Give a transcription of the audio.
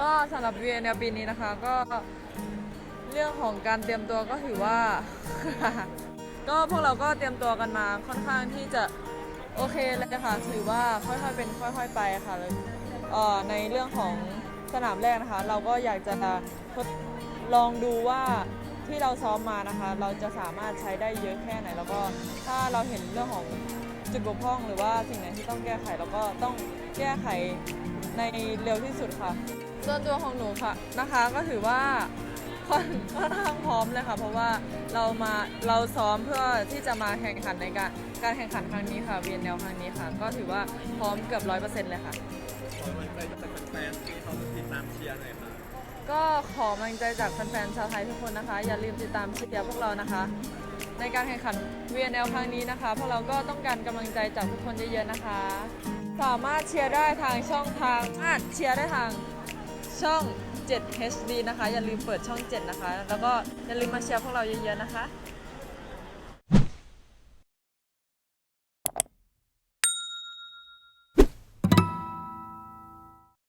ก็สำหรับ VNL ปีนี้นะคะก็เรื่องของการเตรียมตัวก็ถือว่า ก็พวกเราก็เตรียมตัวกันมาค่อนข้างที่จะโอเคเลยค่ะถือว่าค่อยๆเป็นค่อยๆไปค่ะเอ่อในเรื่องของสนามแรกนะคะ เราก็อยากจะทดลองดูว่าที่เราซ้อมมานะคะ เราจะสามารถใช้ได้เยอะแค่ไหน แล้วก็ถ้าเราเห็นเรื่องของ จุดบกพร่องหรือว่าสิ่งไหนที่ต้องแก้ไขเราก็ต้องแก้ไขในเร็วที่สุดค่ะส่วนตัวของหนูค่ะนะคะก็ถือว่าค่อนค่อนข้างพร้อมเลยค่ะ เพราะว่าเรามาเราซ้อมเพื่อที่จะมาแข่งขันในการการแข่งขันครั้งนี้ค่ะเวียนแนวครั้งนี้ค่ะ ก็ถือว่าพร้อมเกือบร้อยเปอร์เซ็นต์เลยค่ะขอกำลังใจจากแฟนๆที่เขาติดตามเชียร์หน่อยค่ะก็ขอกำลังใจจากแฟนๆชาวไทยทุกคนนะคะ อย่าลืมติดตามเชียร์พวกเรานะคะ ในการแข่งขัน VNL ครั้งนี้นะคะพวกเราก็ต้องการกำลังใจจากทุกคนเยอะๆนะคะ สามารถเชียร์ได้ทางช่องทางอาจเชียร์ได้ทางช่อง 7 HD นะคะ อย่าลืมเปิดช่อง 7 นะคะ แล้วก็อย่าลืมมาเชียร์พวกเราเยอะๆนะคะ